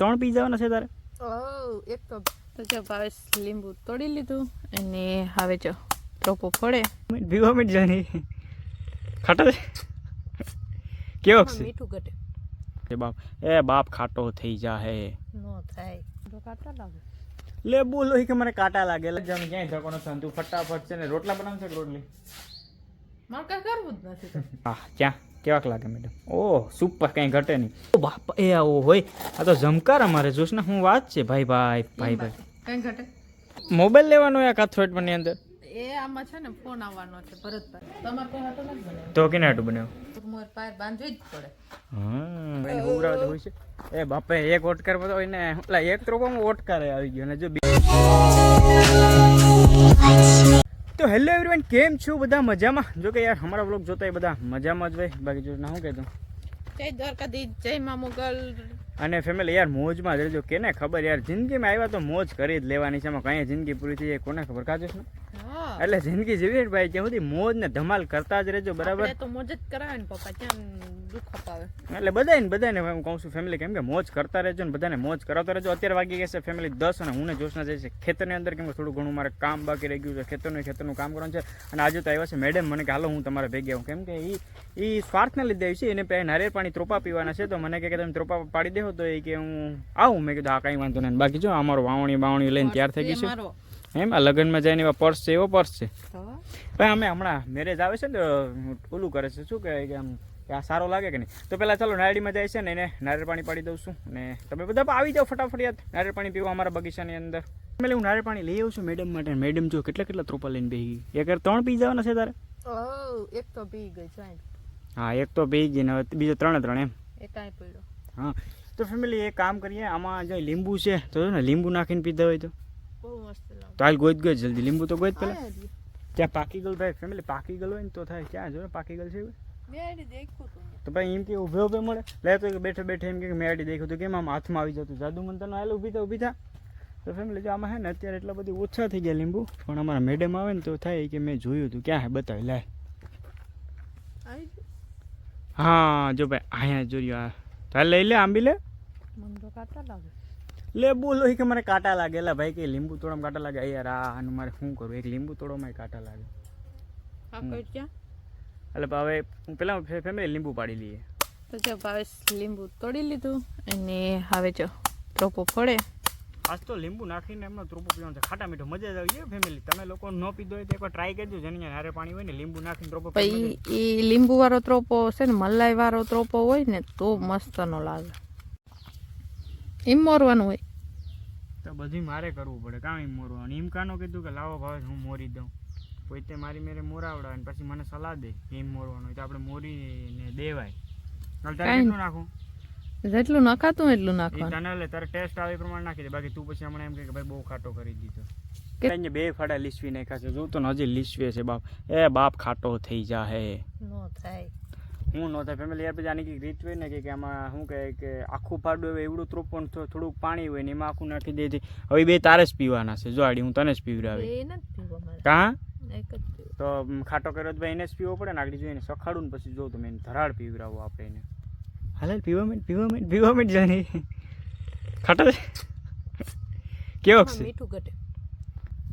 ત્રણ પી જવાના છે તારે? ઓ એક તો. તો જો ભાવેશ લીંબુ તોડી લીધું અને હવે જો ટોપો ફળે. પીવા મીઠ જાની. ખાટો છે? કેવો છે? મીઠું ઘટે. એ બાપ એ બાપ ખાટો થઈ જા હે નો થાય. તો કાટા લાગે. લે બોલો કે મને કાટા લાગે. જાને ક્યાંય ધક્કો નથી તું ફટાફટ છે ને રોટલા બનાવશે કે રોટલી? મારે કાંઈ કરવું જ નથી. હા ક્યાં? કેવાક લાગે મેડમ ઓહ સુપર કંઈ ઘટે નહીં. ઓ બાપ એ આવો હોય. આ તો જમકાર અમારે જોશ ને હું વાત છે? ભાઈ ભાઈ ભાઈ ભાઈ. કંઈ ઘટે? મોબાઈલ લેવાનો યા કાથરોટની અંદર? એ આમાં છે ને ફોન આવવાનો છે ભરતભાઈ. તમારે કોઈ હતો નથી બનાવ્યો? તો કેને હાટું બનાવ્યું? મોર પાર બાંધવી જ પડે. હા એને ઉભરાવતો હોય છે. એ બાપે એક ઓટકાર બધો હોય ને એટલે એક ત્રોપામાં ઓટકાર આવી ગયો ને જો બે તો હેલો એવરીવન કેમ છો બધા મજામાં? જો કે યાર અમારા બ્લોગ જોતા એ બધા મજામાં જ હોય. બાકી જો ના હું કહેતો? જય દ્વારકાધીશ જય મા મુગલ. અને ફેમિલી યાર મોજમાં જ રહેજો. કેને ખબર યાર જિંદગીમાં આવ્યા તો મોજ કરી જ લેવાની છે. કઈ જિંદગી પૂરી થઈ જાય કોને ખબર? કાજો ને? એટલે જિંદગી જીવી ભાઈ ત્યાં સુધી મોજ ને ધમાલ કરતા જ રહેજો બરાબર? તો મોજ જ કરાવે ને પપ્પા. ક્યાં દુઃખ અપાવે. એટલે બધાને બધાને હું કહું છું ફેમિલી કેમ કે મોજ કરતા રહેજો ને બધાને મોજ કરાવતા રહેજો. અત્યારે વાગી ગયા છે ફેમિલી દસ અને હું જોશના જાય છે ખેતરની અંદર કેમ કે થોડું ઘણું મારે કામ બાકી રહી ગયું છે ખેતરનું ખેતરનું કામ કરવાનું છે. અને આજે તો આવ્યા છે મેડમ મને કે હાલો હું તમારે ભેગી આવું. કેમ કે એ એ સ્વાર્થને લીધે આવી છે એને પહેલાં નારિયેળ પાણી ત્રોપા પીવાના છે. તો મને કહે કે તમે ત્રોપા પાડી દેહો. તો એ કે હું આવું. મેં કીધું હા કાંઈ વાંધો નહીં. બાકી જો અમારો વાવણી બાવણી લઈને તૈયાર થઈ ગઈ છે. એમ આ લગ્નમાં જઈને એવા પર્સ છે એવો પર્સ છે. ભાઈ અમે હમણાં મેરેજ આવે છે ને ઓલું કરે છે શું કહેવાય કે આમ કે આ સારો લાગે કે નહીં? તો પહેલાં ચાલો નારડીમાં જાય છે ને એને નારિયેળ પાણી પાડી દઉં છું અને તમે બધા પણ આવી જાઓ ફટાફટ યાદ નારિયેળ પાણી પીવા અમારા બગીચાની અંદર. એટલે હું નારિયેળ પાણી લઈ આવું છું મેડમ માટે. મેડમ જો કેટલા કેટલા ત્રોપા લઈને બેસી ગઈ. એક ત્રણ પી જવાના છે તારે? ઓ એક તો પી ગઈ સાહેબ હા એક તો પી ગઈ ને હવે બીજો ત્રણે ત્રણ એમ. એ કાંઈ પડ્યો. હા તો ફેમિલી એક કામ કરીએ આમાં જો લીંબુ છે તો જો ને લીંબુ નાખીને પીધા હોય તો. બહુ મસ્ત તો હાલ ગોત ગયો જલ્દી. લીંબુ તો ગોત પેલા ત્યાં પાકી ગયેલું ભાઈ ફેમિલી પાકી ગયેલું હોય ને તો થાય. ક્યાં જો ને પાકી ગયેલું છે તું તો ભાઈ એમ કે ઊભે ઊભે મળે. લે તો કે બેઠે બેઠે એમ કે મેં આડી દેખ્યું તો કેમ? આમ હાથમાં આવી જતું. જાદુ મંતરનો હાલ ઊભી થા ઊભી થા. તો ફેમિલી જો આમાં હે ને અત્યારે એટલા બધી ઓછા થઈ ગયા લીંબુ. પણ અમારા મેડમ આવે ને તો થાય કે મેં જોયું હતું ક્યાં હે? બતાવી લે આવી ગયું? હા જો ભાઈ અહીંયા જોયું આ. તો હાલ લઈ લે આંબી લે. મને તો કાંટા લાગે. લે બોલો કે મને કાંટા લાગેલા ભાઈ કે લીંબુ તોડવામાં કાંટા લાગે? યાર આ આનું મારે શું કરું એક લીંબુ તોડવામાં કાંટા લાગે. આ કઈ ક્યાં? એટલે ભાવે પેલા ફેમિલી લીંબુ પાડી લઈએ. તો જો ભાવે લીંબુ તોડી લીધું અને હવે જો ત્રોપો ફોડે આજ તો લીંબુ નાખીને એમનો ત્રોપો પીવાનો છે. ખાટા મીઠો મજા જ આવી જાય ફેમિલી. તમે લોકો ન પીધો હોય તો એકવાર ટ્રાય કરજો. જેની હારે પાણી હોય ને લીંબુ નાખીને ત્રોપો પછી એ લીંબુ વાળો ત્રોપો છે ને મલાઈ વાળો ત્રોપો હોય ને તો મસ્તનો લાગે. એમ મોરવાનું હોય. તો બધું મારે કરવું પડે. કામ એમ મોરવાનું. એમ કાનો કીધું કે લાવો ભાવે હું મોરી દઉં. કોઈ તે મારી મેરે મોરાવડાવે ને પછી મને સલાહ દે કે એમ મોરવાનું હોય તો આપણે મોરીને દેવાય. હાલ તારે કાંઈ કેટલું નાખું જેટલું નખાતું એટલું એ નાખવાનું. તને એટલે તારે ટેસ્ટ આવે એ પ્રમાણે નાખી દે. બાકી તું પછી હમણાં એમ કહે કે ભાઈ બહુ ખાટો કરી દીધો. કે- અહીંયા બે ફાડા લીસવી નાખ્યા છે. જો તો ને હજી લીસવે છે બાપ. એ બાપ ખાટો થઈ જા હે નો થાય. હું ન થાય. ફેમિલી યાર પછી આની કંઈક રીત હોય ને કે કે આમાં શું કહે કે આખું ફાડું હોય એવડું ત્રોપણ થોડુંક પાણી હોય ને એમાં આખું નાખી દે છે. હવે બે તારે જ પીવાના છે. જો આડી હું તને જ પીવડાવી એ નથી પીવો મારે. કાં? એક જ પીવો તો ખાટો કર્યો તો ભાઈ એને જ પીવો પડે ને આગળ જોઈને સખાડું ને પછી જોઉં તો મેં એને ધરાડ પીવડાવું આપણે એને. હાલ હાલ પીવા માંડ પીવા માંડ પીવા માંડ જાની. ખાટો કેવો છે? મીઠું ઘટે.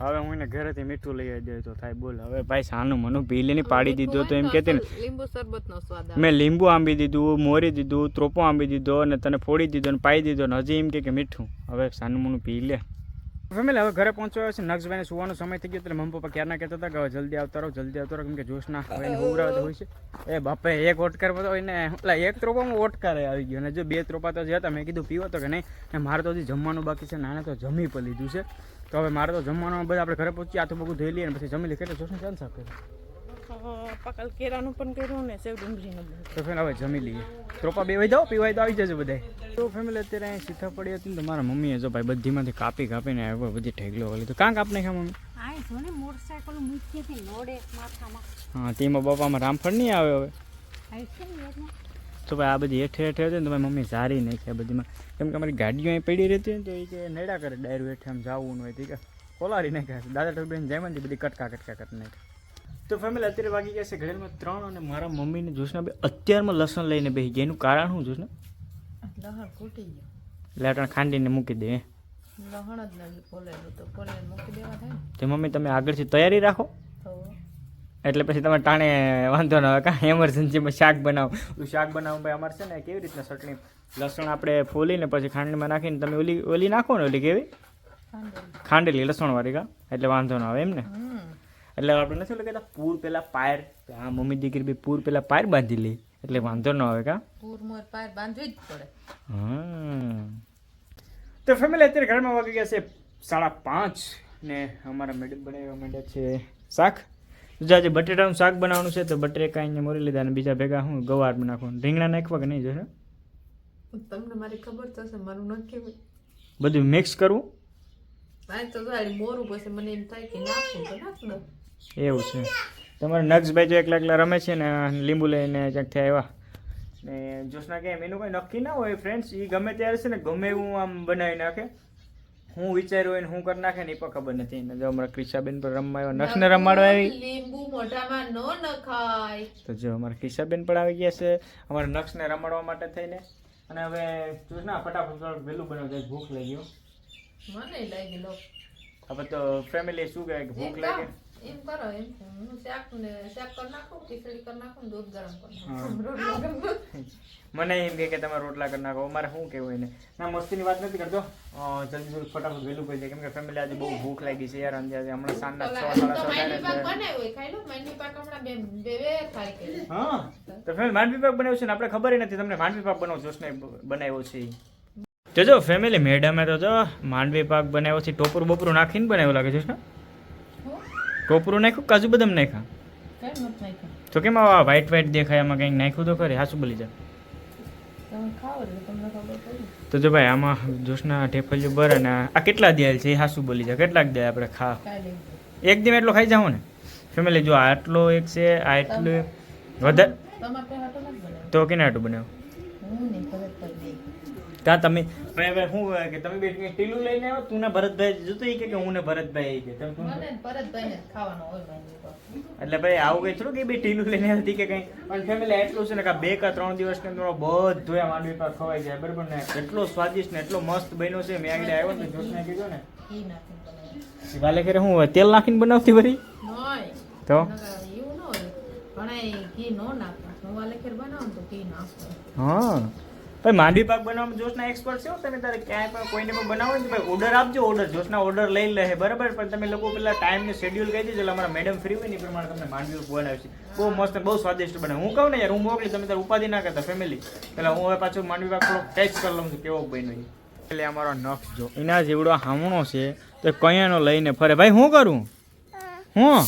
હવે હું એને ઘરેથી મીઠું લઈ આવી તો થાય બોલ. હવે ભાઈ સાનું મનું પી લેની પાડી દીધો તો એમ કહેતી ને લીંબુ શરબતનો સ્વાદ મેં લીંબુ આંબી દીધું મોરી દીધું ત્રોપો આંબી દીધો અને તને ફોડી દીધો ને પાઈ દીધો ને હજી એમ કે કે મીઠું. હવે સાનું મનું પી લે. ફેમિલી, હવે ઘરે પહોંચ્યો છે. નક્ષભાઈને સુવાનો સમય થઈ ગયો એટલે મમ્મી પપ્પા ક્યારના કહેતા હતા કે હવે જલ્દી આવતા રહો, જલ્દી આવતા રહો. કેમ કે જોશના હવે એને ઉભરાવતો હોય છે. એ બાપે એક ઓટકાર તો એને, એટલે એક ત્રોપામાં ઓટકારે આવી ગયો. અને જો બે ત્રોપા તો જતા મેં કીધું પીવો તો કે નહીં. મારે તો હજી જમવાનું બાકી છે નાને તો જમી પણ લીધું છે. તો હવે મારે તો જમવાનું બધા આપણે ઘરે પહોંચી આથું બધું ધોઈ લઈએ ને પછી જમી લઈએ. એટલે જોશને ચાલ સાફ પકલ કેરાનું પણ કર્યું ને સેવ ડુંગળીનું તો ફેર હવે જમી લઈએ. ટ્રોપા બે વાઈ જાઓ પીવાય તો આવી જજો બધા. તો ફેમિલી અત્યારે અહીં સીધા પડી હતી ને તો મારા મમ્મીએ જો ભાઈ બધીમાંથી કાપી કાપીને આવ્યો બધી ઠેગલો વાળી તો કાં કાપ નાખ્યા મમ્મી? હા તેમાં બાપામાં રામફળ નહીં આવે હવે. તો ભાઈ આ બધી હેઠે હેઠે હતી ને તો મમ્મી સારી નાખ્યા બધીમાં. કેમ કે અમારી ગાડીઓ અહીં પડી રહેતી હોય ને તો એ કે નેડા કરે ડાયરું હેઠે આમ જવું હોય તો કે કોલારી નાખ્યા દાદા જાય ને બધી કટકા કટકા કરી નાખ્યા. તો ફેમિલી અત્યારે વાગી ગયા છે ઘરેમાં ત્રણ અને મારા મમ્મીને જોશના બે અત્યારમાં લસણ લઈને બેસી ગયા. એનું કારણ શું જોશના? લહણ ખૂટી ગયો. એટલે ખાંડીને મૂકી દે લહણ જ નથી પોલેલું તો ફોલેલું મૂકી દેવા થાય તો મમ્મી તમે આગળથી તૈયારી રાખો. એટલે પછી તમે ટાણે વાંધો ન આવે. કાં એમરજન્સીમાં શાક બનાવો. ઓલું શાક બનાવો ભાઈ અમારે છે ને કેવી રીતના ચટણી? લસણ આપણે ફોલીને પછી ખાંડમાં નાખીને તમે ઓલી ઓલી નાખો ને ઓલી કેવી? ખાંડેલું. લસણવાળી કા? એટલે વાંધો ન આવે એમ ને? એટલે આપણે નથી કહેતા પૂર પેલા પાયર. હા મમ્મી દીકરી બી પૂર પેલા પાયર બાંધી લે. એટલે વાંધો ન આવે કા? પૂર મોર પાયર બાંધવી જ પડે. હા તો ફેમિલી અત્યારે ઘરમાં વાગી ગયા છે સાડા પાંચ ને અમારા મેડમ બનાવવા માંડ્યા છે શાક. જો આજે બટેટાનું શાક બનાવવાનું છે તો બટેકા અહીંયા મોરી લીધા અને બીજા ભેગા હું ગવાર નાખવાનું રીંગણા નાખવા કે નહીં જોશે? તમને મારી ખબર તો છે મારું નથી બધું મિક્સ કરવું? આ તો મોરું પછી મને એમ થાય કે નાખું તો નાખ એવું છે. તમારા નક્ષભાઈ જો એકલા એકલા રમે છે ને લીંબુ લઈને ક્યાંકથી આવ્યા ને જોશના કેમ એનું કંઈ નક્કી ના હોય ફ્રેન્ડ્સ એ ગમે ત્યારે છે ને ગમે એવું આમ બનાવી નાખે. હું વિચાર્યું હોય ને હું કરી નાખે ને એ પણ ખબર નથી. ને જો અમારા ક્રિશાબેન પર રમવા આવ્યો નક્ષને રમાડવા આવી. લીંબુ મોઢામાં નો નખાય. તો જો અમારા કિસ્સાબેન પણ આવી ગયા છે અમારા નક્ષને રમાડવા માટે થઈને. અને હવે જોશના ફટાફટ વહેલું બનાવ જાય ભૂખ લાગી મને લાગી લો. હવે તો ફેમિલી શું કહે ભૂખ લાગે? એમ કરો એમ. શાક ને શાક કરી નાખું ખીચડી કરી નાખું ને દૂધ ગરમ કરી મને એમ કે તમે રોટલા કરી નાખો. અમારે શું કેવું એને? ના મસ્તીની વાત નથી કરતો. જલ્દી જલ્દી ફટાફટ વહેલું પડી જાય કેમ કે ફેમિલી આજે બહુ ભૂખ લાગી છે યાર અંદાજે. હમણાં સાંજના છ સાડા છ થાય હા. તો ફેમિલી માંડવી પાક બનાવ્યો છે ને આપણે ખબર નથી તમને માંડવી પાક બનાવો જોશને બનાવ્યો છે. જોજો તો જો ફેમિલી મેડમે તો જો માંડવી પાક બનાવ્યો છે ટોપરું બપરું નાખીને બનાવ્યો લાગે છે ને ટોપરું નાખ્યું કાજુ બદામ નાખ્યા? તો કેમ આવા વ્હાઈટ વ્હાઈટ દેખાય આમાં કંઈક નાખ્યું તો ખરી? હાસું બોલી જા. તમે ખાઓ એટલે તમને ખબર પડી. તો જો ભાઈ આમાં જોશના ઢેફલિયું બર અને આ કેટલા દેલ છે એ હાસું બોલી જા. કેટલાક દે આપણે ખા એક દિન એટલો ખાઈ જાવ ને? ફેમિલી જો આટલો એક છે આ એટલું વધારે બનાવ્યો? તો કેને આટલું બનાવ કા તમે હવે શું હોય કે તમે બે ટીલું લઈને આવ્યો તું ને ભરતભાઈ જોતો એ કે કે હું ને ભરતભાઈ કે તમે તું- મને ભરતભાઈ ને ખાવાનો હોય એટલે ભાઈ આવું કઈ થોડું કે બે ટીલું લઈને આવતી કે કઈ પણ ફેમિલી એટલું છે ને કે બે કા ત્રણ દિવસ ને બધું આ માંડવી પર ખવાઈ જાય બરાબર ને? એટલો સ્વાદિષ્ટ ને એટલો મસ્ત બન્યો છે મેં આગળ આવ્યો ને જોશને કીધું ને. બનાવ્યું. કરે હોય તેલ નાખીને બનાવતી વરી? તો? એવું ન હોય. ઘી ન નાખતા. હું ખેર બનાવું તો ઘી નાખું. હા. ભાઈ માંડવી પાક બનાવવામાં જોશના એક્સપર્ટ છો તમે તારે ક્યાંય પણ કોઈને પણ બનાવો ને ભાઈ ઓર્ડર આપજો ઓર્ડર જોશના ઓર્ડર લઈ લે બરાબર? પણ તમે લોકો પેલા ટાઈમ ને શેડ્યુલ કહી દેજો એટલે અમારા મેડમ ફ્રી હોય ને એ પ્રમાણે તમને માંડવી બનાવે છે. બહુ મસ્ત બહુ સ્વાદિષ્ટ બને. હું કહું ને યાર હું મોકલી તમે તારે ઉપાધિ ના કરતા ફેમિલી પેલા હું હવે પાછું માંડવી પાક થોડો ટેસ્ટ કરી લઉં છું કેવો બન્યો એટલે અમારો નક્ષ જો એના જેવડો હામણો છે તો કયાનો લઈને ફરે. ભાઈ હું કરું? હું?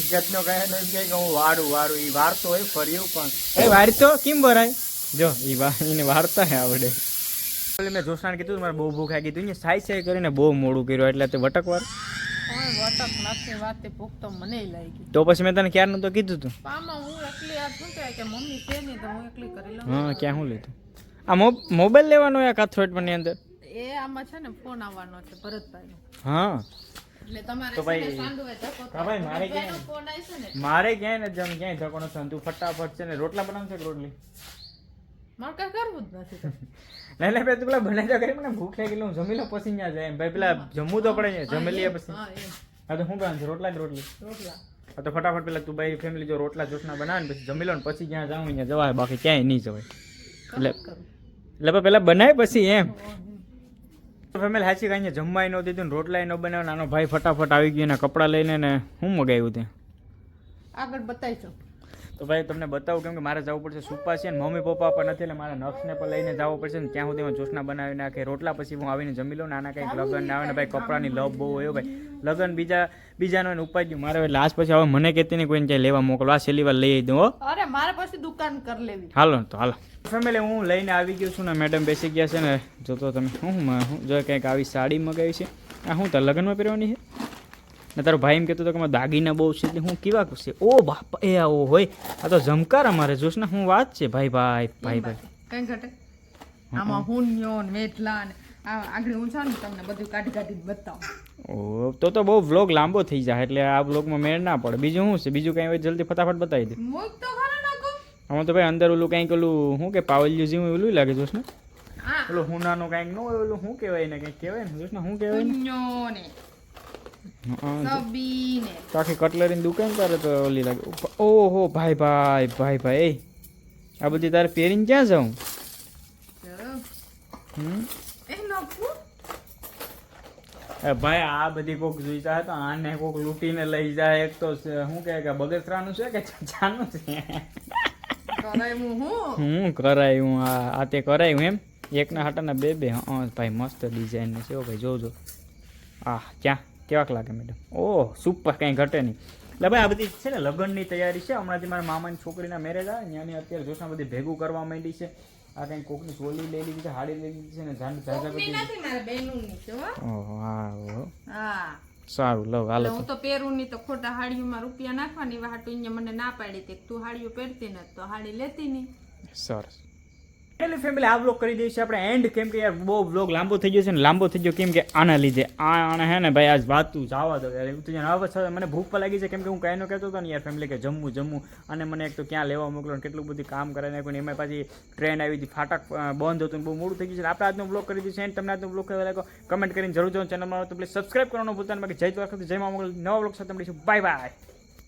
ઇજ્જતનો કયાનો એમ કે હું વારું વારું. એ વારતો હોય ફર્યું પણ. એ વારતો? કેમ ભરાય જો એ એને વાર્તા હે આવડે. એટલે મેં જોશાને કીધું મારે બહુ ભૂખ આવી ગઈ સાઈ સાઈ કરીને બહુ મોડું કર્યું એટલે તે વટકવાર. તો મને તો પછી મેં તને ક્યારનું તો કીધું તું? આમાં હું એકલી આ શું કહેવાય કે મમ્મી છે નહીં તો હું એકલી કરી હા ક્યાં હું લીધું આ મોબાઈલ લેવાનો આ કાથરોટની અંદર? એ આમાં છે ને ફોન આવવાનો છે ભરતભાઈ હા. એટલે તો ભાઈ- હા ભાઈ, મારે ભરતભાઈનો ક્યાં? ફોન આવશે ને. મારે ક્યાંય ને જમ ક્યાંય ધકો નથી તું ફટાફટ છે ને રોટલા બનાવશે કે રોટલી? મારે કાંઈ કરવું જ નથી. નહીં નહીં ભાઈ તું પેલા બનાવી તો કરી મને ભૂખ લાગી એટલે હું જમી લો પછી ત્યાં જાય એમ. ભાઈ પેલા જમવું તો પડે ને જમી લઈએ પછી. હા તો શું બનાવશે રોટલા જ રોટલી. રોટલા. હા તો ફટાફટ પેલા તું ભાઈ ફેમિલી જો રોટલા જોટના બનાવે ને પછી જમી લો ને પછી જ્યાં જાઉં ત્યાં જવાય બાકી ક્યાંય નહીં જવાય. એટલે એટલે પેલા બનાય પછી એમ. ફેમિલી હાચી કાંઈ જમવાય ન દીધું ને રોટલાય ન બનાવ્યો નાનો ભાઈ ફટાફટ આવી ગયો ને કપડાં લઈને ને હું મગાવ્યું ત્યાં? આગળ બતાવીશો. તો ભાઈ તમને બતાવું કેમ કે મારે જવું પડશે સુપા છે ને મમ્મી પપ્પા પણ નથી એટલે મારે નક્ષને પણ લઈને જવું પડશે ને ત્યાં સુધી જોશના બનાવી નાખે. રોટલા પછી હું આવીને જમી લઉં નાના કંઈક લગ્ન ને આવે ને ભાઈ કપડાની લવ બહુ હોય ભાઈ. લગ્ન બીજા બીજાનો ને ઉપાય મારે લાસ્ટ પછી હવે મને કહેતી નહીં કોઈને ક્યાંય લેવા મોકલો. આ છેલ્લી વાર લઈ દઉં હો. અરે મારે પછી દુકાન કરી લેવી. હાલો તો હાલો. ફેમિલી હું લઈને આવી ગયો છું ને મેડમ બેસી ગયા છે ને જોતો તમે હું હું જો કંઈક આવી સાડી મગાવી છે. આ હું તાર લગ્નમાં પહેરવાની છે? ને તારો ભાઈ એમ કહેતો હતો કે મારા દાગીના બહુ છે એટલે હું કેવા છે ઓ બાપા એ આવો હોય. આ તો જમકાર અમારે જોશ ને હું વાત છે? ભાઈ ભાઈ ભાઈ ભાઈ. કઈ ઘટે? આમાં હુન્યો વેટલા આગળ હું છે ને તમને બધું કાઢી કાઢી બતાવું. ઓ તો તો બહુ વ્લોગ લાંબો થઈ જાય એટલે આ વ્લોગમાં મેળ ના પડે. બીજું શું છે? બીજું કંઈ હોય જલ્દી ફટાફટ બતાવી દે. આમાં તો ભાઈ અંદર ઓલું કંઈક ઓલું શું કે પાવલ્યું જેવું ઓલું લાગે જોશ ને? ઓલું હુનાનું કાંઈક ન હોય ઓલું શું કહેવાય ને કંઈક કહેવાય ને જોશ ને શું કહેવાય ને કુંજો ને હા, સબી આખી કટલરીની દુકાન તારે તો ઓલી લાગે. ઓહો ભાઈ ભાઈ ભાઈ ભાઈ. આ બધી તારે પહેરીને ક્યાં જાઉં? ભાઈ આ બધી કોક જાય તો આને કોક લૂંટીને લઈ જાય. એક તો શું કે બગસરાનું છે કે ચાનું છે? હું? કરાયું આ તે કરાયું એમ. એકના હાટાના બે બે. હા ભાઈ મસ્ત ડિઝાઇન છે ભાઈ જોજો. આ ક્યાં? કેવાક લાગે મેડમ ઓહ સુપર કંઈ ઘટે નહીં. એટલે ભાઈ આ બધી છે ને લગ્નની તૈયારી છે. હમણાંથી મારા મામાની છોકરીના મેરેજ આવે ને ત્યાંની અત્યારે જોશના બધી ભેગું કરવા માંડી છે. આ કંઈ કોકની ચોલી લઈ લીધી છે હાડી લઈ લીધી છે ને ઝાંડ ઝાઝા બધી નથી મારે છે હો. ઓહો હા હા. સારું લવ હાલો હું તો પહેરું ની તો ખોટા હાડીઓમાં રૂપિયા નાખવાની વાટુ મને ના પાડી તે તું હાડીઓ પહેરતી ને તો હાડી લેતી નહીં. સરસ. એટલે ફેમિલી આ બ્લોગ કરી દઈશું આપણે. એન્ડ કેમ કે યાર, બહુ બ્લોગ લાંબો થઈ ગયો છે ને, લાંબો થઈ ગયો કેમ કે આના લીધે. આ આને હે ને ભાઈ, આજ વાતું જવા દો. યાર, એવું તો હવે છ- મને ભૂખ પણ લાગી છે. કેમ કે હું કાંઈનો કહેતો હતો ને યાર ફેમિલી કે જમવું જમવું. અને મને એક તો ક્યાં લેવા મોકલો ને કેટલું બધું કામ કરે નાખ્યું એમાં પાછી ટ્રેન આવી હતી, ફાટક બંધ હતું બહુ મોડું થઈ ગયું છે. આપણે આજનો બ્લોગ કરી દઈશું એન્ડ તમને આજનો બ્લોગ કરવા લાગો કમેન્ટ કરીને જરૂર જો ચેનલમાં તો પ્લીઝ સબસ્ક્રાઈબ કરવાનું ભૂલતા બાકી જય તો જય મા મોકલ નવા બ્લોગ સાથે મળીશું. Bye bye